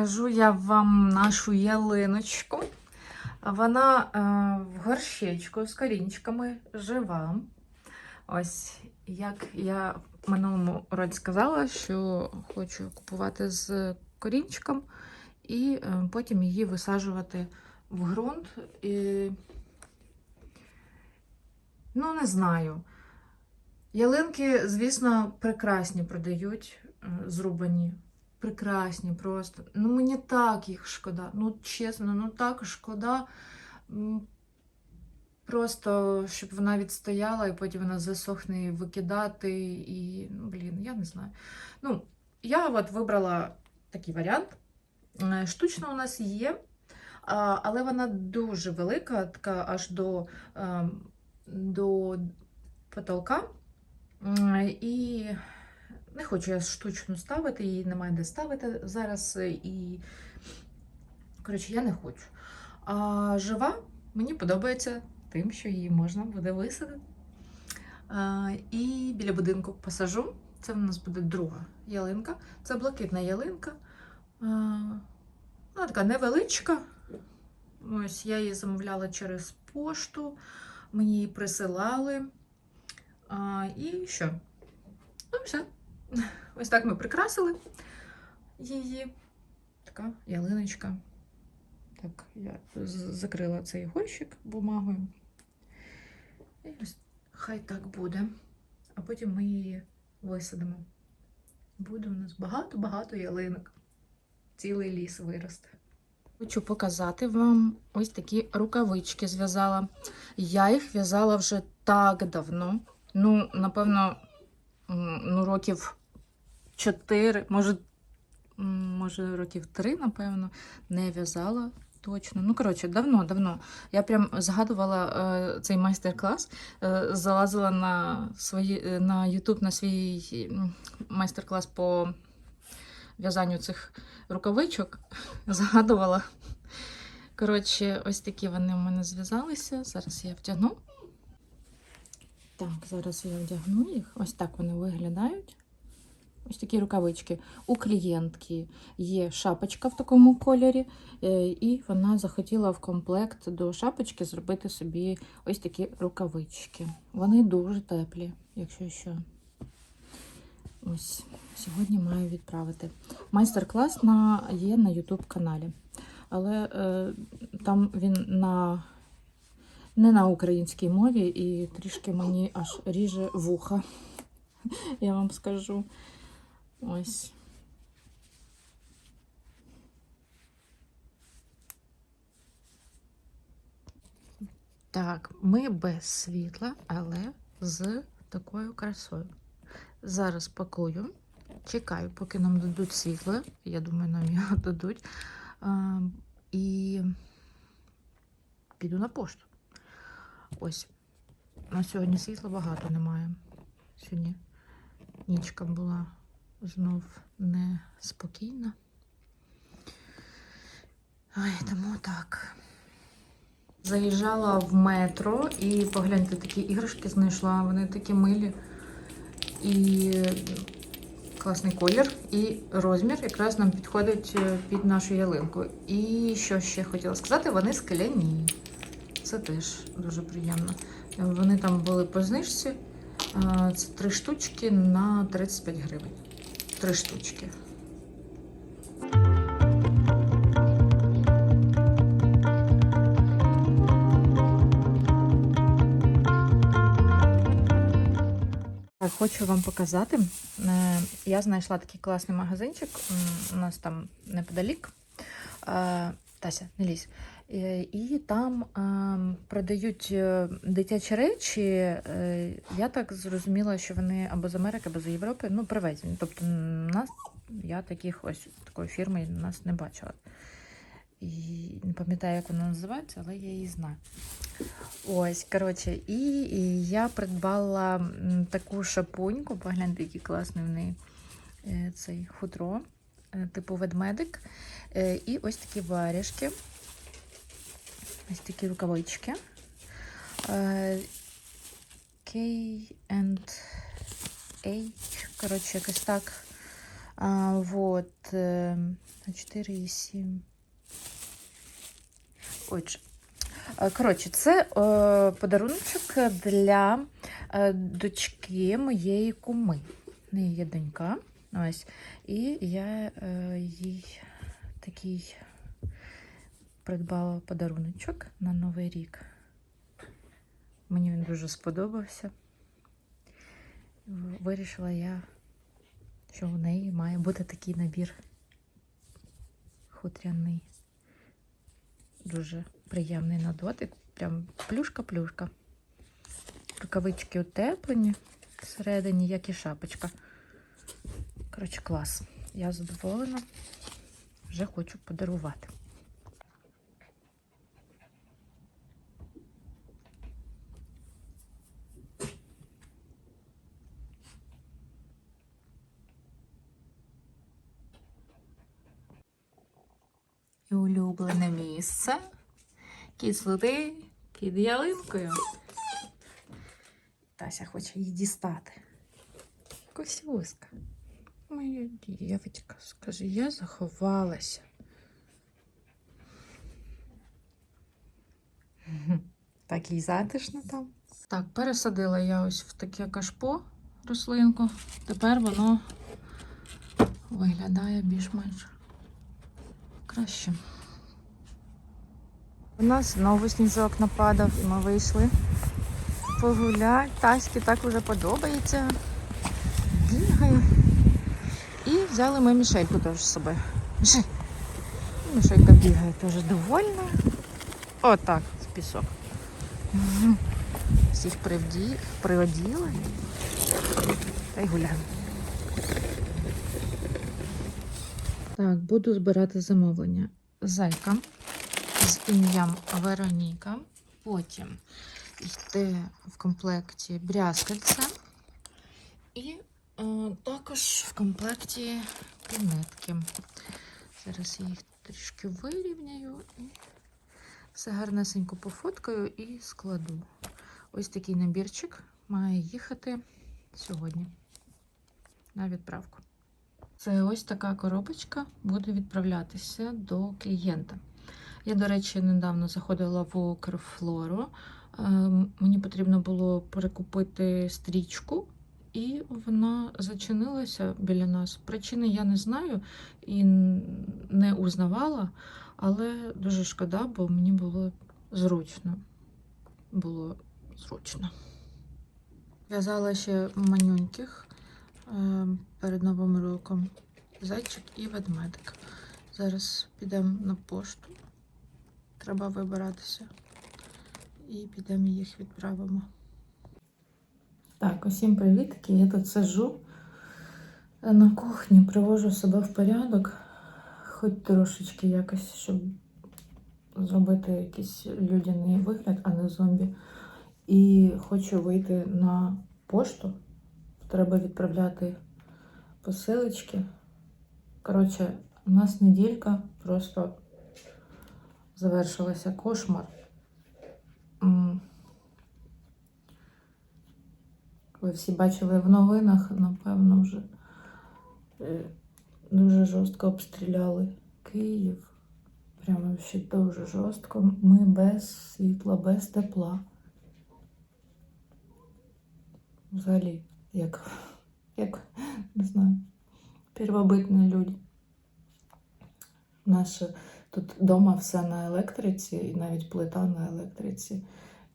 Кажу я вам нашу ялиночку. Вона е, в горщечку з корінчиками жива. Ось як я в минулому році сказала, що хочу купувати з корінчиком і е, потім її висаджувати в ґрунт. І... Ну, не знаю. Ялинки, звісно, прекрасні продають, е, зрубані. Прекрасні просто. Ну, мені так їх шкода. Ну, чесно, ну так шкода. Просто, щоб вона відстояла, і потім вона засохне і викидати. І, ну, блін, я не знаю. Ну, я от вибрала такий варіант. Е, Штучна у нас є, але вона дуже велика, така аж до, ем, до потолка. І не хочу я штучну ставити, її немає де ставити зараз. е, І, коротше, я не хочу. А жива мені подобається тим, що її можна буде висадити. А, і біля будинку посажу. Це в нас буде друга ялинка. Це блакитна ялинка. Вона така невеличка. Ось я її замовляла через пошту, мені її присилали. А, і що? Ну, все. Ось так ми прикрасили її. Така ялиночка. Так, я закрила цей горщик бумагою. І ось хай так буде. А потім ми її висадимо. Буде у нас багато-багато ялинок. Цілий ліс виросте. Хочу показати вам ось такі рукавички зв'язала. Я їх в'язала вже так давно. Ну, напевно, ну, років 4, може, може, років 3, напевно, не в'язала точно. Ну, коротше, давно-давно. Я прям згадувала е, цей майстер-клас, е, залазила на, свої, е, на YouTube на свій майстер-клас по в'язанню цих рукавичок. Згадувала. Коротше, ось такі вони у мене зв'язалися. Зараз я втягну. Так, зараз я вдягну їх. Ось так вони виглядають. Ось такі рукавички. У клієнтки є шапочка в такому кольорі, е, і вона захотіла в комплект до шапочки зробити собі ось такі рукавички. Вони дуже теплі, якщо що. Ось, сьогодні маю відправити. Майстер-клас є на YouTube каналі. Але е, там він на, не на українській мові і трішки мені аж ріже вуха. Я вам скажу. Ось. Так, ми без світла, але з такою красою. Зараз пакую. Чекаю, поки нам дадуть світло. Я думаю, нам його дадуть. А, і піду на пошту. Ось. На сьогодні світла багато немає. Сьогодні нічка була знов неспокійна. Ой, тому так. Заїжджала в метро і погляньте, такі іграшки знайшла. Вони такі милі. І класний колір, і розмір якраз нам підходить е, під нашу ялинку. І що ще хотіла сказати, вони скляні. Це теж дуже приємно. Вони там були по знижці. Це три штучки на 35 гривень. Три штучки. Хочу вам показати. Е, Я знайшла такий класний магазинчик. У нас там неподалік. Е, Тася, не лізь. Е, І там продають е, дитячі речі. Е, Я так зрозуміла, що вони або з Америки, або з Європи, ну, привезені. Тобто, нас я таких ось такої фірми нас не бачила. І не пам'ятаю, як вона називається, але я її знаю. Ось, коротше, і, і я придбала таку шапуньку, погляньте, який класний в неї цей хутро, типу ведмедик. І ось такі варіжки. Ось такі рукавички. Е, K and коротше, якось так. А, вот, е, на 4,7. Отже. Е, Коротше, це е, подаруночок для е, дочки моєї куми. В неї є донька. Ось. І я е, їй такий придбала подаруночок на Новий рік. Мені він дуже сподобався. Вирішила я, що у неї має бути такий набір хутряний. Дуже приємний на дотик. Прям плюшка-плюшка. Рукавички утеплені всередині, як і шапочка. Коротше, клас. Я задоволена. Вже хочу подарувати. І улюблене місце. Кіт слуди під ялинкою. Тася хоче її дістати. Косюська. Моя дівчинка, скажи, я заховалася. Так їй затишно там. Так, пересадила я ось в таке кашпо рослинку. Тепер воно виглядає більш-менш краще. У нас знову сніжок нападав, і ми вийшли погуляти. Таськи так вже подобається. Бігає. І взяли ми Мішельку теж з собою. Мішель. Мішелька бігає теж довольна. Отак, з пісок. Всіх привді... приоділи. Та й гуляємо. Так, буду збирати замовлення. Зайка з ім'ям Вероніка. Потім йде в комплекті брязкальце. І е, також в комплекті пінетки. Зараз я їх трішки вирівняю і все гарнесенько пофоткаю і складу. Ось такий набірчик має їхати сьогодні на відправку. Це ось така коробочка буде відправлятися до клієнта. Я, до речі, недавно заходила в Укрфлору. Е, Мені потрібно було перекупити стрічку, і вона зачинилася біля нас. Причини я не знаю і не узнавала, але дуже шкода, бо мені було зручно. Було зручно. В'язала ще манюньких е, перед Новим роком. Зайчик і ведмедик. Зараз підемо на пошту. Треба вибиратися. І підемо їх відправимо. Так, усім привітки. Я тут сижу на кухні, привожу себе в порядок, хоч трошечки якось, щоб зробити якийсь людяний вигляд, а не зомбі. І хочу вийти на пошту. Треба відправляти посилочки. Коротше, у нас неділька просто завершилася кошмар. Ви всі бачили в новинах, напевно, вже е, дуже жорстко обстріляли Київ. Прямо ще дуже жорстко. Ми без світла, без тепла. Взагалі, як, як не знаю, первобитні люди. Наше тут вдома все на електриці, і навіть плита на електриці.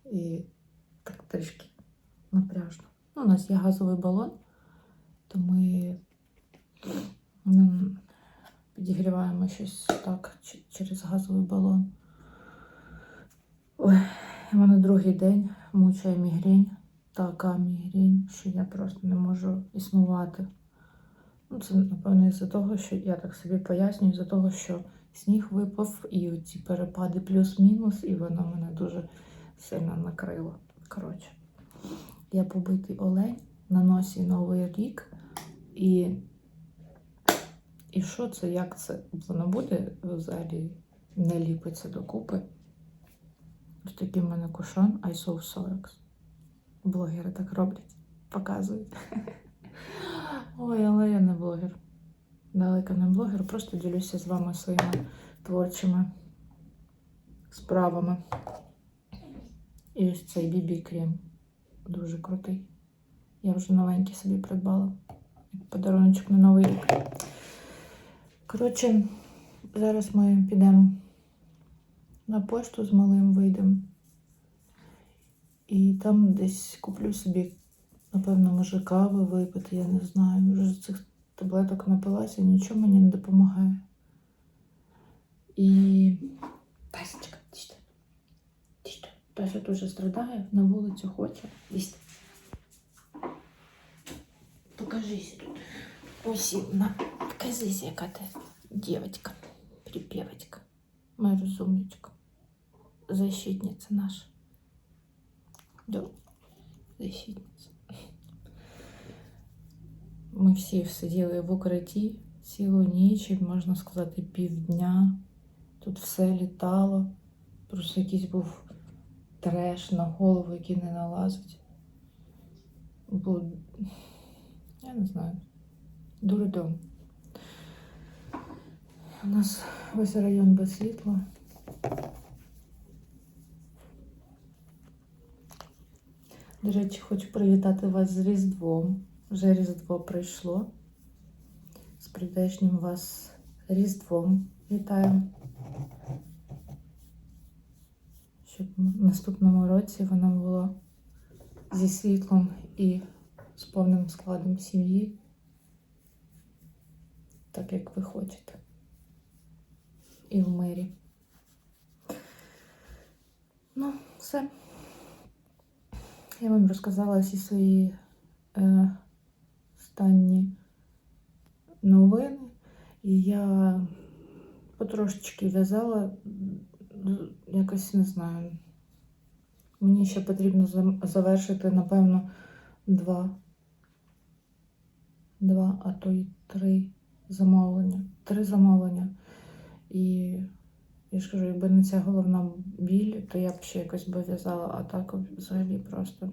І так трішки напряжно. Ну, у нас є газовий балон, то ми підігріваємо щось так через газовий балон. Ой, у мене другий день мучає мігрень, така мігрень, що я просто не можу існувати. Ну, це, напевно, із-за того, що я так собі пояснюю, із-за того, що сніг випав, і ці перепади плюс-мінус, і воно мене дуже сильно накрило. Коротше, я побитий олень на носі Новий рік, і, і що це, як це? Воно буде взагалі не ліпиться докупи. Ось такий в мене кушон I saw Sorex. Блогери так роблять, показують. Ой, але я не блогер. Далека не блогер, просто ділюся з вами своїми творчими справами. І ось цей бібі крем дуже крутий. Я вже новенький собі придбала. Як подарунок на Новий рік. Коротше, зараз ми підемо на пошту з малим вийдемо. І там десь куплю собі, напевно, може, кави випити, я не знаю. Вже цих таблеток напилася, нічого мені не допомагає. І Тасечка, ти що? Ти що? Тася дуже страдає, на вулицю хоче. Десь. Покажись тут. Ось вона. Покажись, яка ти дівчинка, припівочка. Моя розумничка. Защитниця наша. Да, защитниця. Ми всі сиділи в укритті цілу ніч, можна сказати, півдня. Тут все літало. Просто якийсь був треш на голову, який не налазить. Бо, я не знаю, дурдом. У нас весь район без світла. До речі, хочу привітати вас з Різдвом. Вже Різдво прийшло. З прийдешнім вас Різдвом. Вітаю. Щоб в наступному році воно було зі світлом і з повним складом сім'ї. Так як ви хочете. І в мирі. Ну, все. Я вам розказала всі свої е, останні новини. І я потрошечки в'язала, якось не знаю. Мені ще потрібно завершити, напевно, два, два, а то й три замовлення. Три замовлення. І я ж кажу, якби не ця головна біль, то я б ще якось би в'язала, а так взагалі просто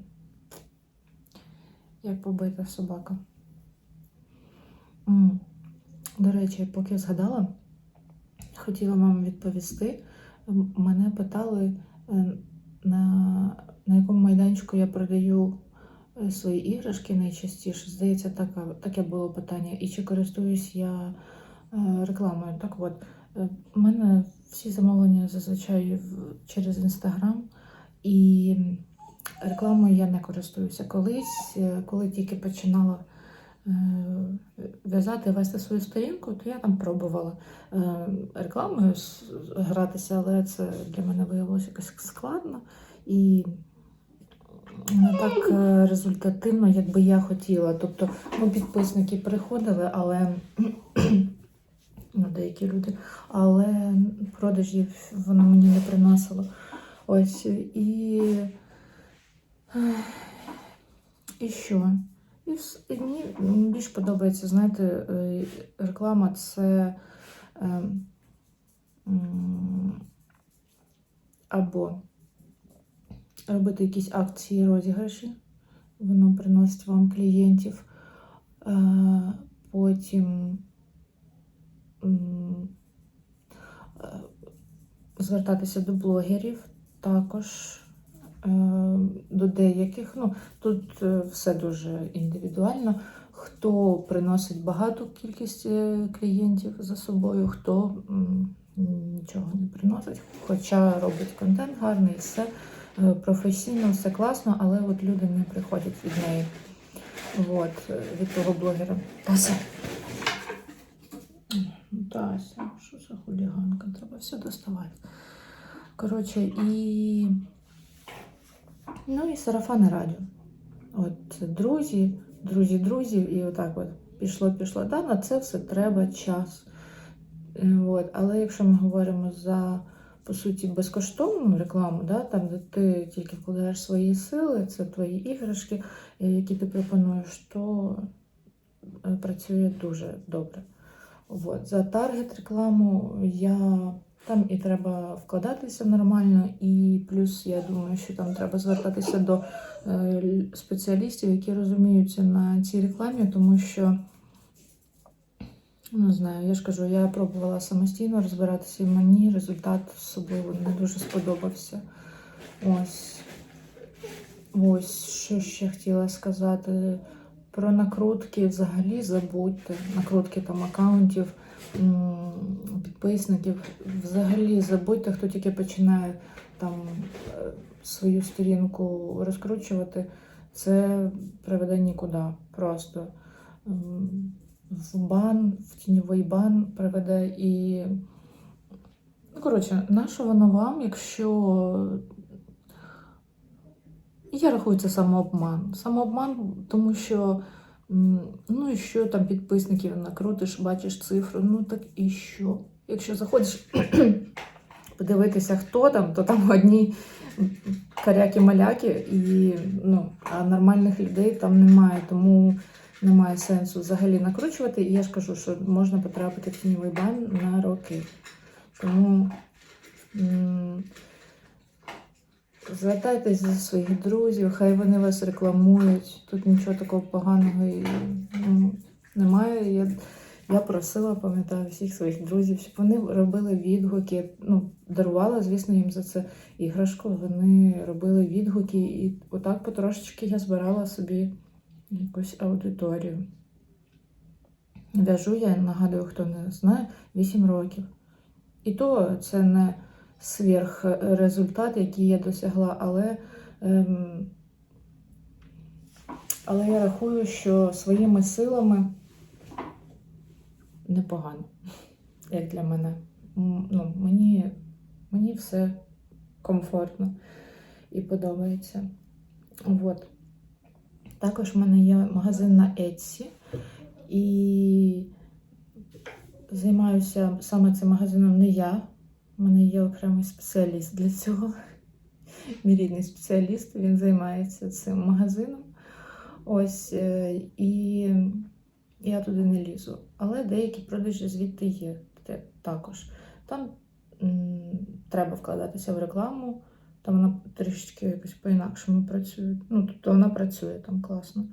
як побита собака. До речі, поки згадала, хотіла вам відповісти. Мене питали, е, на, на якому майданчику я продаю е, свої іграшки найчастіше. Здається, таке, таке було питання. І чи користуюсь я е, рекламою? Так от, у мене всі замовлення зазвичай через інстаграм, і рекламою я не користуюся. Колись, коли тільки починала в'язати, вести свою сторінку, то я там пробувала е, рекламою гратися, але це для мене виявилося якось складно і не так е, результативно, як би я хотіла. Тобто, ну, підписники приходили, але ну, деякі люди, але продажів воно мені не приносило. Ось і. І що? І, вс- мені більш подобається, знаєте, е, реклама це е, або робити якісь акції, розіграші, воно приносить вам клієнтів. Е, Потім е, звертатися до блогерів також. Е, До деяких, ну тут е, все дуже індивідуально. Хто приносить багату кількість е, клієнтів за собою, хто нічого не приносить, хоча робить контент гарний, все професійно, все класно, але от люди не приходять від неї. От, від того блогера. Тася. Тася, що за хуліганка? Треба все доставати. Коротше, і. Ну і сарафанне радіо. От друзі, друзі, друзі, і отак от пішло, пішло. Да, на це все треба час. Е, От. Але якщо ми говоримо за, по суті, безкоштовну рекламу, да, там, де ти тільки вкладаєш свої сили, це твої іграшки, е, які ти пропонуєш, то е, працює дуже добре. От. За таргет рекламу я там і треба вкладатися нормально, і плюс я думаю, що там треба звертатися до е, спеціалістів, які розуміються на цій рекламі, тому що Не знаю, я ж кажу, я пробувала самостійно розбиратися, і мені результат особливо не дуже сподобався. Ось. Ось, що ще хотіла сказати. Про накрутки взагалі забудьте. Накрутки там аккаунтів, підписників. Взагалі забудьте, хто тільки починає там е, свою сторінку розкручувати. Це приведе нікуди. Просто в бан, в тіньовий бан приведе і. Ну, коротше, на що воно вам, якщо я рахую це самообман. Самообман, тому що ну і що там підписників накрутиш, бачиш цифру, ну так і що? Якщо заходиш подивитися, хто там, то там одні каряки-маляки, і ну, а нормальних людей там немає, тому немає сенсу взагалі накручувати. І я ж кажу, що можна потрапити в тіньовий бан на роки. Тому. Звертайтесь до своїх друзів, хай вони вас рекламують. Тут нічого такого поганого і, ну, немає. Я, я просила, пам'ятаю, всіх своїх друзів, щоб вони робили відгуки. Ну, дарувала, звісно, їм за це іграшку. Вони робили відгуки, і отак потрошечки я збирала собі якусь аудиторію. В'яжу я, нагадую, хто не знає, 8 років. І то це не сверхрезультат, який я досягла, але, ем, але я рахую, що своїми силами непогано, як для мене. Ну, мені, мені все комфортно і подобається. От. Також в мене є магазин на Etsy, і займаюся саме цим магазином не я. У мене є окремий спеціаліст для цього. Мій рідний спеціаліст, він займається цим магазином. Ось, е, і я туди не лізу. Але деякі продажі звідти є також. Там м, треба вкладатися в рекламу, там вона трішечки якось по-інакшому працює. Ну, тобто вона працює там класно.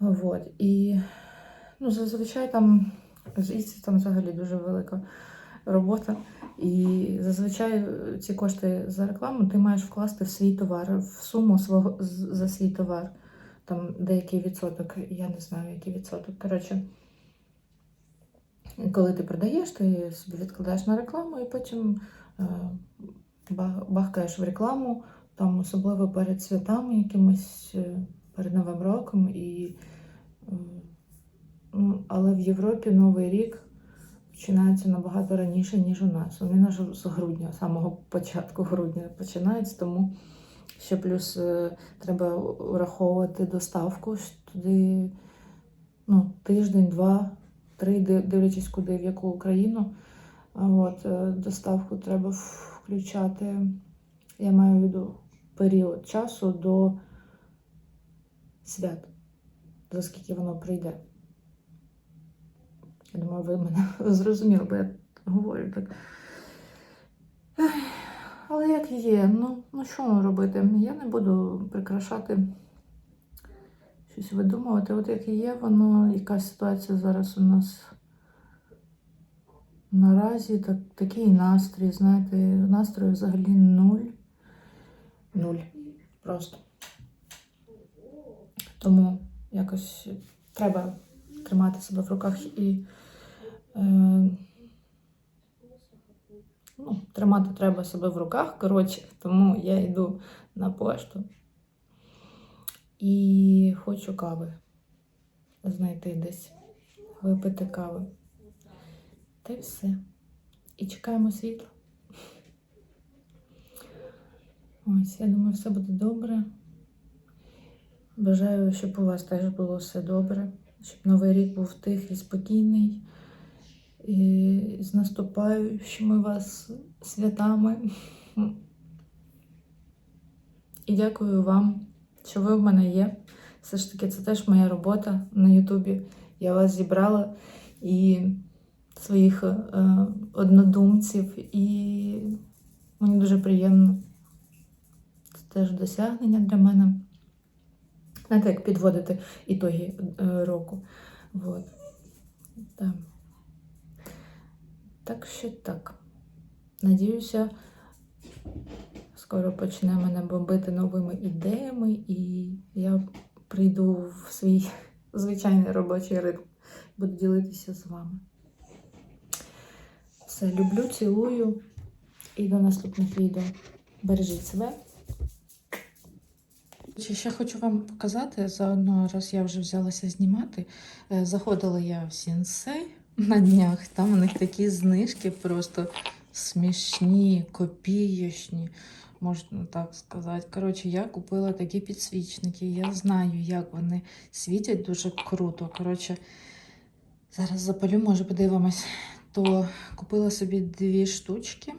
Вот. І ну, зазвичай там, звідси там взагалі дуже велика робота. І зазвичай е, ці кошти за рекламу ти маєш вкласти в свій товар, в суму свого за свій товар. Там деякий відсоток, я не знаю, який відсоток. Коротше, коли ти продаєш, ти собі відкладаєш на рекламу і потім е, бахкаєш в рекламу, там особливо перед святами якимось, е, перед Новим роком. І, е, ну, але в Європі Новий рік починається набагато раніше, ніж у нас. Вони нас з грудня, самого початку грудня починаються, тому ще плюс е, треба враховувати доставку туди ну, тиждень, два, три, дивлячись куди, в яку Україну. От, е, доставку треба включати. Я маю в виду період часу до свят, за скільки воно прийде. Я думаю, ви мене зрозуміли, бо я говорю так. Але як є, ну, ну що робити? Я не буду прикрашати, щось видумувати. От як є, воно, яка ситуація зараз у нас наразі, так, такий настрій, знаєте, настрою взагалі нуль. Нуль. Просто. Тому якось треба тримати себе в руках і е, ну, тримати треба себе в руках. Коротше, тому я йду на пошту і хочу кави знайти десь, випити кави. Та й все. І чекаємо світла. Ось, я думаю, все буде добре. Бажаю, щоб у вас теж було все добре, щоб новий рік був тихий, спокійний. І з наступаючими вас святами. І дякую вам, що ви в мене є. Все ж таки, це теж моя робота на Ютубі. Я вас зібрала і своїх е, однодумців, і мені дуже приємно. Це теж досягнення для мене. Знаєте, як підводити ітоги е, року. Вот. Так. Так що так. Надіюся, скоро почне мене бомбити новими ідеями, і я прийду в свій звичайний робочий ритм. Буду ділитися з вами. Все, люблю, цілую і до наступних відео. Бережіть себе. Ще хочу вам показати, заодно, раз я вже взялася знімати, е, заходила я в Сінсей на днях, там у них такі знижки просто смішні, копієчні, можна так сказати. Коротше, я купила такі підсвічники, я знаю, як вони світять дуже круто. Коротше, зараз запалю, може подивимось. То купила собі дві штучки.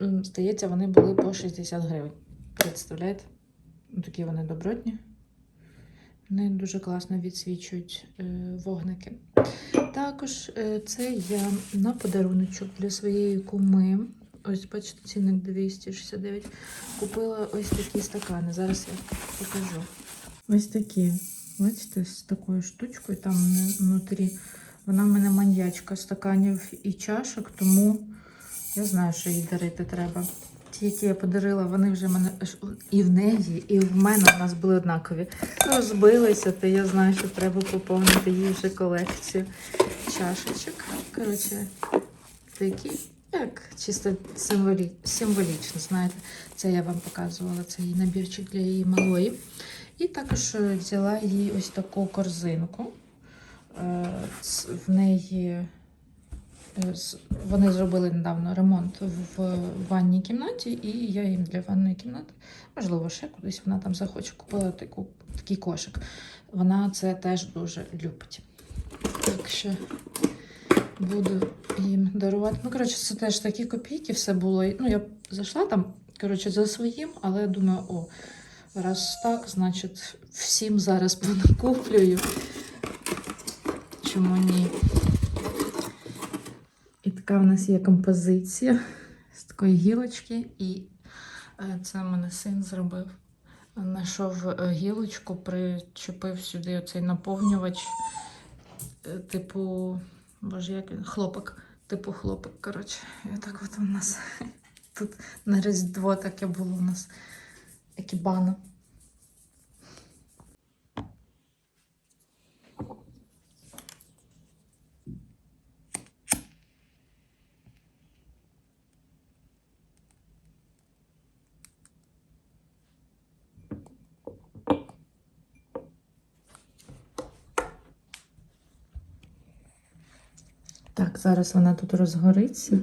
Здається, вони були по 60 гривень. Представляєте? Ну, Такі вони добротні. Вони дуже класно відсвічують е, вогники. Також е, це я на подаруночок для своєї куми. Ось, бачите, цінник 269. Купила ось такі стакани. Зараз я покажу. Ось такі. Бачите, з такою штучкою, там внутрі. Вона в мене маньячка стаканів і чашок, тому я знаю, що їй дарити треба. Ті, які я подарила, вони вже мене і в неї, і в мене у нас були однакові. Розбилися, то я знаю, що треба поповнити їй вже колекцію чашечок. Коротше, такі, як чисто символі... символічно, знаєте. Це я вам показувала, це її набірчик для її малої. І також е, взяла їй ось таку корзинку. Е, В неї Вони зробили недавно ремонт в ванній кімнаті, і я їм для ванної кімнати, можливо, ще кудись вона там захоче, купила таку, такий кошик. Вона це теж дуже любить. Так що буду їм дарувати. Ну, коротше, це теж такі копійки, все було. Ну, я зайшла там, коротше, за своїм, але думаю, о, раз так, значить, всім зараз понакуплюю. Чому ні? Така в нас є композиція з такої гілочки, і е, це мене син зробив. Знайшов е, гілочку, причепив сюди оцей наповнювач, е, типу, боже, як він, хлопок, типу хлопок, коротше. І отак от у нас тут на Різдво таке було у нас екібана. Так, зараз вона тут розгориться.